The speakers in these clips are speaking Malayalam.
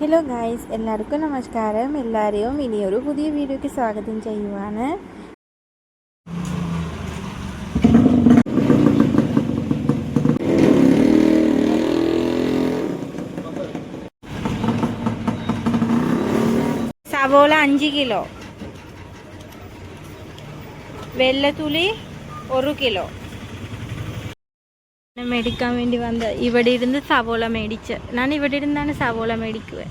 ഹലോ ഗായ്സ് എല്ലാവർക്കും നമസ്കാരം. എല്ലാവരെയും ഇനിയൊരു പുതിയ വീഡിയോയ്ക്ക് സ്വാഗതം ചെയ്യുവാണ്. സവോള അഞ്ച് കിലോ. വെള്ളത്തുള്ളി ഒരു കിലോ. മേടിക്കാൻ വേണ്ടി വന്നത് ഇവിടെ ഇരുന്ന് സവോള മേടിച്ച്. ഞാൻ ഇവിടെ ഇരുന്നാണ് സവോള മേടിക്കുക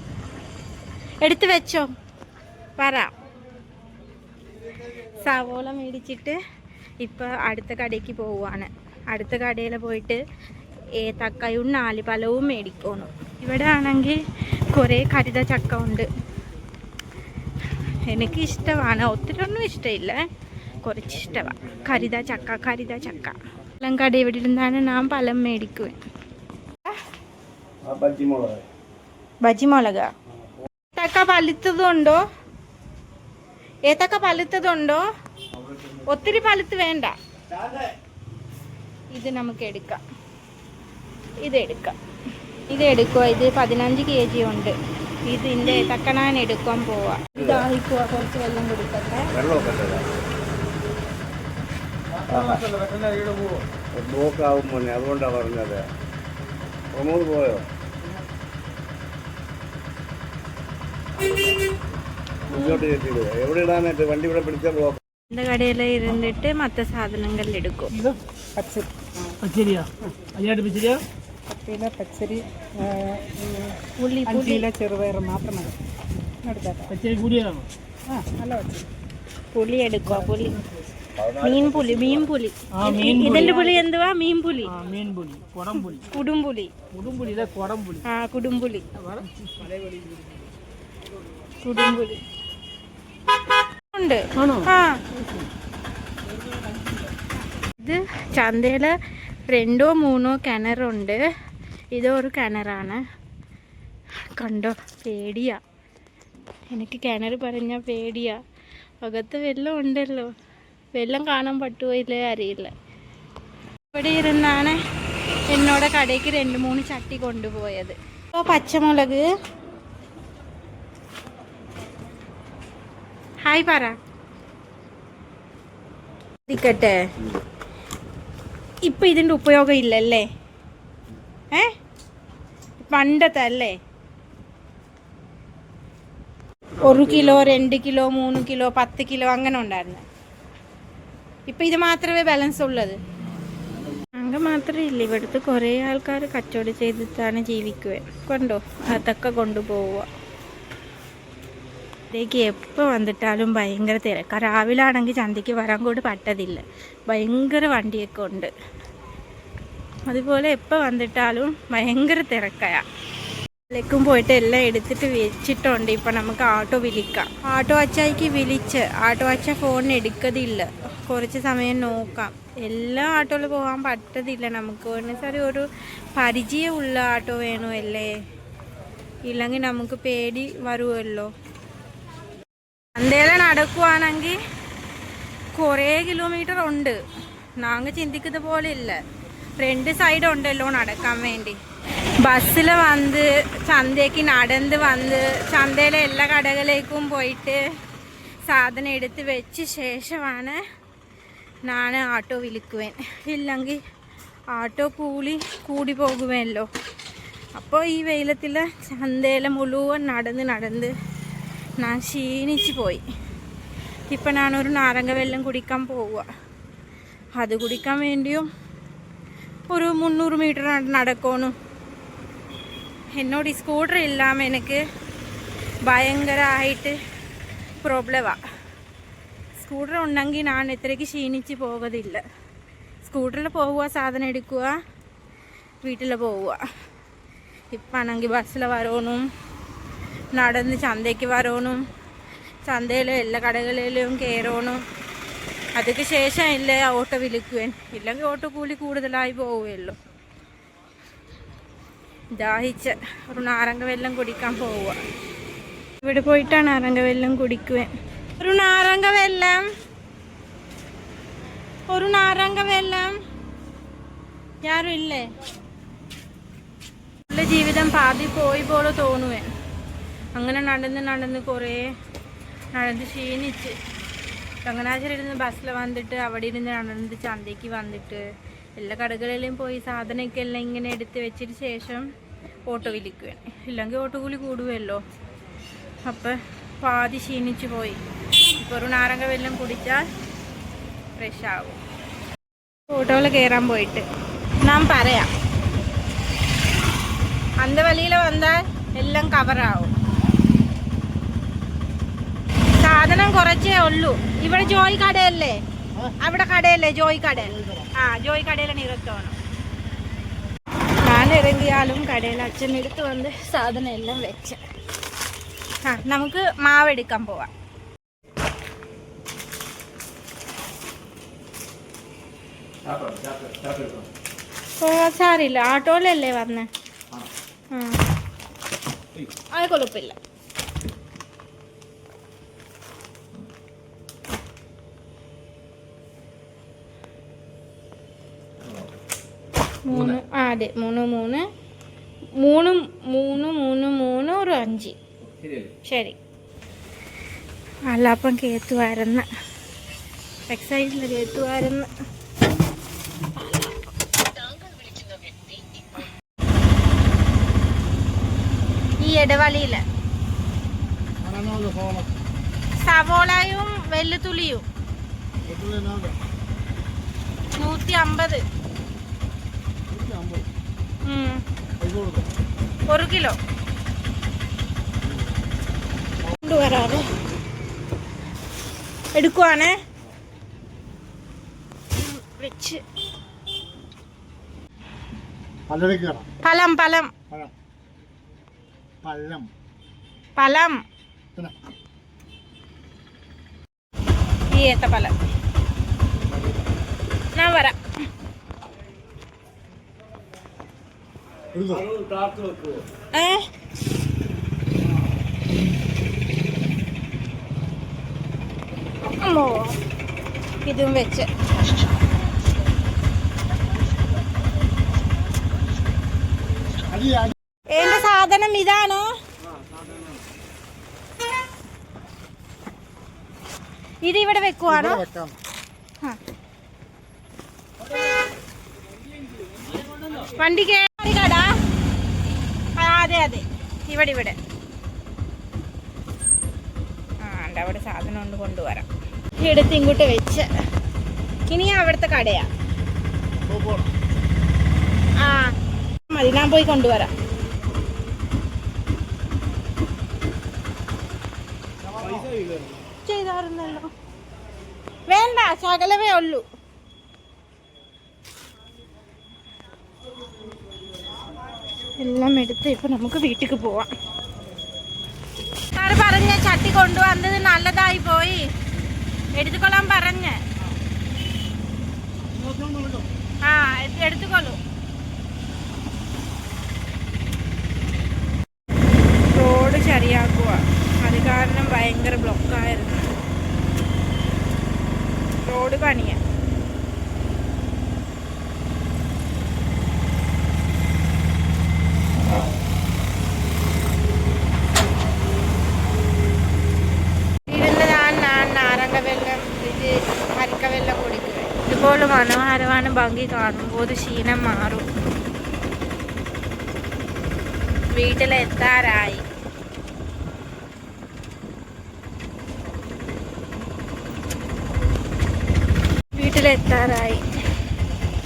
എടുത്ത് വെച്ചോ. പറ. സവോള മേടിച്ചിട്ട് ഇപ്പോൾ അടുത്ത കടയ്ക്ക് പോവുകയാണ് അടുത്ത കടയിൽ പോയിട്ട് ഏത്തക്കയും നാല് പലവും മേടിക്കണം. ഇവിടെ ആണെങ്കിൽ കുറേ കരുത ചക്ക ഉണ്ട്. എനിക്ക് ഇഷ്ടമാണ്. ഒത്തിരി ഒന്നും ഇഷ്ടമില്ല. കുറച്ച് ഇഷ്ടമാണ് കരുത ചക്ക കരുത ചക്ക. എല്ലാം കടയിൽ ഇവിടെ ഇരുന്നാണ് ഞാൻ പലം മേടിക്കുക ബജി മുളക ഏത്തക്ക പലുത്തതുണ്ടോ? ഏത്തക്ക പലുത്തതുണ്ടോ? ഒത്തിരി പലുത്ത് വേണ്ട. ഇത് നമുക്ക് എടുക്കാം. ഇത് എടുക്കാം. ഇത് എടുക്കുക ഇത് പതിനഞ്ച് കെ ജി ഉണ്ട്. ഇതിന്റെ തക്കണാൻ ഞാൻ എടുക്കാൻ പോവാ. ഇതായിക്കുക കുറച്ച് വെള്ളം കൊടുക്കട്ടെ. വെള്ളമൊക്കെ തരാം ബ്ലോക്ക് ആവും മോനെ അതുകൊണ്ടാണ് പറഞ്ഞത് പ്രമോദ് പോയോ മുന്നോട്ട് കയറ്റിയിടുക എവിടെ ഇടാനായിട്ട് വണ്ടി ഇവിടെ പിടിച്ച ബ്ലോക്ക് இந்த கடையில் இருந்துட்டு மற்ற சாதனங்கள் எடுக்கும் ഇത് പച്ചരി പച്ചരിയാ അയ്യായിട്ട് പച്ചരിയാ പത്തില പച്ചരി ആ, ഉം, புளி അഞ്ച് കിലോ ചെറുപയർ മാത്രം മതി എടുത്തേക്കാം പച്ചരി കൂടിയതാണോ ആ നല്ല പച്ചരി പുളി എടുക്കുക പുളി മീൻ പുളി ആ മീൻ ഇതിന്റെ പുലി എന്തുവാ? മീൻപുലി. മീൻപുലി. കുടുംപുലി. കുടുംപുലി. കുടംപുലി കുടുംപുളി ആ കുടുംപുലി. കുടുംപുലി. ഉണ്ട്. ആ. ഇത് ചന്തയിൽ രണ്ടോ മൂന്നോ കിണറുണ്ട്. ഇതൊരു കിണറാണ്. കണ്ടോ? പേടിയാ. എനിക്ക് കിണർ പറഞ്ഞാൽ പേടിയാ. അകത്ത് വെള്ളം ഉണ്ടല്ലോ. വെള്ളം കാണാൻ പറ്റുമോ ഇല്ലേ അറിയില്ല. ഇവിടെ ഇരുന്നാണ് എന്നോട് കടയ്ക്ക് രണ്ട് മൂന്ന് ചട്ടി കൊണ്ടുപോയത്. ഇപ്പോൾ പച്ചമുളക്. ഹായ് പറ. ഇരിക്കട്ടെ. ഇപ്പം ഇതിന്റെ ഉപയോഗം ഇല്ലല്ലേ? ഏ? പണ്ടത്തെ അല്ലേ? ഒരു കിലോ രണ്ട് കിലോ മൂന്ന് കിലോ പത്ത് കിലോ അങ്ങനെ ഉണ്ടായിരുന്നു. ഇപ്പൊ ഇത് മാത്രമേ ബാലൻസ് ഉള്ളത്? അങ്ങ് മാത്രമില്ല ഇവിടുത്തെ കുറേ ആൾക്കാർ കച്ചവടം ചെയ്തിട്ടാണ് ജീവിക്കുക കൊണ്ടോ? അതൊക്കെ കൊണ്ടുപോവുക ഇതേക്ക് എപ്പോൾ വന്നിട്ടാലും ഭയങ്കര തിരക്കാണ് രാവിലെ ആണെങ്കിൽ ചന്തയ്ക്ക് വരാൻ കൂടി പറ്റതില്ല ഭയങ്കര വണ്ടിയൊക്കെ ഉണ്ട്. അതുപോലെ എപ്പോൾ വന്നിട്ടാലും ഭയങ്കര തിരക്കായ പോയിട്ട് എല്ലാം എടുത്തിട്ട് വെച്ചിട്ടുണ്ട്. ഇപ്പം നമുക്ക് ആട്ടോ വിളിക്കാം. ആട്ടോ അച്ചായിക്ക് വിളിച്ച്. ആട്ടോ അച്ഛ ഫോൺ എടുക്കതില്ല. കുറച്ച് സമയം നോക്കാം. എല്ലാ ആട്ടോയിൽ പോകാൻ പറ്റത്തില്ല നമുക്ക് എന്നുവെച്ചാൽ ഒരു പരിചയമുള്ള ആട്ടോ വേണമല്ലേ? ഇല്ലെങ്കിൽ നമുക്ക് പേടി വരുമല്ലോ. എന്തേലും നടക്കുവാണെങ്കിൽ കുറേ കിലോമീറ്റർ ഉണ്ട്. നാങ്ക ചിന്തിക്കുന്ന പോലെ ഇല്ല. രണ്ട് സൈഡ് ഉണ്ടല്ലോ നടക്കാൻ വേണ്ടി. ബസ്സിൽ വന്ന് ചന്തയ്ക്ക് നടന്ന് വന്ന് ചന്തയിലെ എല്ലാ കടകളിലേക്കും പോയിട്ട് സാധനം എടുത്ത് വെച്ച ശേഷമാണ് ഞാൻ ആട്ടോ വിളിക്കുവേൻ ഇല്ലെങ്കിൽ ആട്ടോ കൂലി കൂടി പോകുമല്ലോ. അപ്പോൾ ഈ വെയിലത്തിൽ ചന്തയിലെ മുഴുവൻ നടന്ന് നടന്ന് ഞാൻ ക്ഷീണിച്ച് പോയി. ഇപ്പം ഞാനൊരു നാരങ്ങ വെള്ളം കുടിക്കാൻ പോവുക. അത് കുടിക്കാൻ വേണ്ടിയും ഒരു മുന്നൂറ് മീറ്റർ നടക്കണു. എന്നോട് ഈ സ്കൂട്ടർ ഇല്ലാമ എനിക്ക് ഭയങ്കരമായിട്ട് പ്രോബ്ലമാണ് സ്കൂട്ടർ ഉണ്ടെങ്കിൽ ഞാൻ ഇത്രയ്ക്ക് ക്ഷീണിച്ച് പോകതില്ല. സ്കൂട്ടറിൽ പോവുക സാധനം എടുക്കുക വീട്ടിൽ പോവുക ഇപ്പാണെങ്കിൽ ബസ്സിൽ വരണം നടന്ന് ചന്തയ്ക്ക് വരണം ചന്തയിലും എല്ലാ കടകളിലും കയറോണും അതൊക്കെ ശേഷം ഇല്ലേ ഓട്ടോ വിളിക്കുവാൻ ഇല്ലെങ്കിൽ ഓട്ടോ കൂലി കൂടുതലായി പോവുകയുള്ളൂ. ദാഹിച്ച് ഒരു നാരങ്ങ കുടിക്കാൻ പോവുക. ഇവിടെ പോയിട്ടാണ് നാരങ്ങ വെള്ളം കുടിക്കുവാൻ. ഒരു നാരങ്ങ ഒരു നാരങ്ങ വെള്ളം ഞാനും ഇല്ലേ? ഉള്ള ജീവിതം പാതി പോയി പോലെ തോന്നുവേ അങ്ങനെ നടന്ന് നടന്ന് കുറേ നടന്ന് ക്ഷീണിച്ച്. ചങ്ങനാശ്ശേരി ഇരുന്ന് ബസ്സിൽ വന്നിട്ട് അവിടെ ഇരുന്ന് അണന്ത് ചന്തയ്ക്ക് വന്നിട്ട് എല്ലാ കടകളിലും പോയി സാധനമൊക്കെ എല്ലാം ഇങ്ങനെ എടുത്ത് വെച്ചിട്ട് ശേഷം ഓട്ടോ വിളിക്കുകയാണ് ഇല്ലെങ്കിൽ ഓട്ടോ കൂലി കൂടുമല്ലോ അപ്പം പാതി ക്ഷീണിച്ച് പോയി. ഇപ്പോൾ ഒരു നാരങ്ങ വെല്ലം കുടിച്ചാൽ ഫ്രഷ് ആവും. ഓട്ടോയിൽ കയറാൻ പോയിട്ട്. നാം പറയാം. അന്തവലിയിൽ വന്നാൽ എല്ലാം കവറാവും സാധനം കുറച്ചേ ഉള്ളൂ. ഇവിടെ ജോയ് കടയല്ലേ? അവിടെ കടയല്ലേ ജോയ് കട? ആ ജോയ് കടയിലാണ് ഇറക്കണം ഞാൻ ഇറങ്ങിയാലും കടയിൽ അച്ഛൻ എടുത്ത് വന്ന് സാധനം എല്ലാം വെച്ച്. ആ നമുക്ക് മാവെടുക്കാൻ പോവാം. ഓ ആട്ടോലല്ലേ ആട്ടോയിലല്ലേ വന്നേ? ആ. അത് കുഴപ്പമില്ല മൂന്ന്. ആ അതെ. മൂന്ന് മൂന്ന്. മൂന്ന് മൂന്ന് മൂന്ന് മൂന്ന് ഒരു അഞ്ച്. ശരി. അല്ല വരുന്ന. കേത്തുവായിരുന്നു എക്സൈസിൽ വരുന്ന. ഈ ഇടവളിയിൽ സവോളയും വെല്ലുത്തുള്ളിയും. നൂറ്റി അമ്പത്. ഒരു കിലോ. കൊണ്ടുവരാറ് എടുക്കുവാണേ. വെച്ച്. പലം പലം. പഴം. പഴം. പലം. പിന്നെ? ഈ ഏത്തപ്പലം ഞാൻ വരാം. ഏ? അമ്മോ ഇതും വെച്ച്. എന്റെ സാധനം ഇതാണോ? ഇത് ഇവിടെ വെക്കുവാണോ? വണ്ടി ആ. അതെ അതെ. ഇവിടെ ഇവിടെ. ആ ഉണ്ട്. അവിടെ സാധനം കൊണ്ട് കൊണ്ടുവരാം. എടുത്ത് ഇങ്ങോട്ട് വെച്ച്. ഇനി അവിടുത്തെ കടയാ. ആ മതി. ഞാൻ പോയി കൊണ്ടുവരാം. ചെയ്തായിരുന്നല്ലോ. വേണ്ട ശകലമേ ഉള്ളൂ. എല്ലാം എടുത്ത് ഇപ്പൊ നമുക്ക് വീട്ടിക്ക് പോവാം. പറഞ്ഞ ചട്ടി കൊണ്ടുവന്നത് നല്ലതായി പോയി. എടുത്തുകൊള്ളാൻ പറഞ്ഞ്. ആ എടുത്തുകൊള്ളൂ. റോഡ് ശരിയാക്കുക അത് കാരണം ഭയങ്കര ബ്ലോക്കായിരുന്നു റോഡ് പണിയാ ഇരുന്ന് ഞാൻ ഞാൻ നാരങ്ങ വെള്ളം ഇത് അരിക്ക വെള്ളം കുടിക്കുക ഇതുപോലെ മനോഹരമാണ്. ഭംഗി കാണുമ്പോൾ ക്ഷീണം മാറും. വീട്ടിലെത്താറായി. വീട്ടിലെത്താറായി.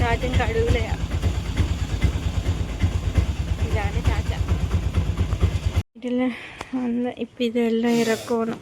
രാജൻ കഴിവിലെയാ ഇതാണ് ചാച്ച വീട്ടിൽ വന്ന് ഇപ്പം ഇതെല്ലാം ഇറക്കണം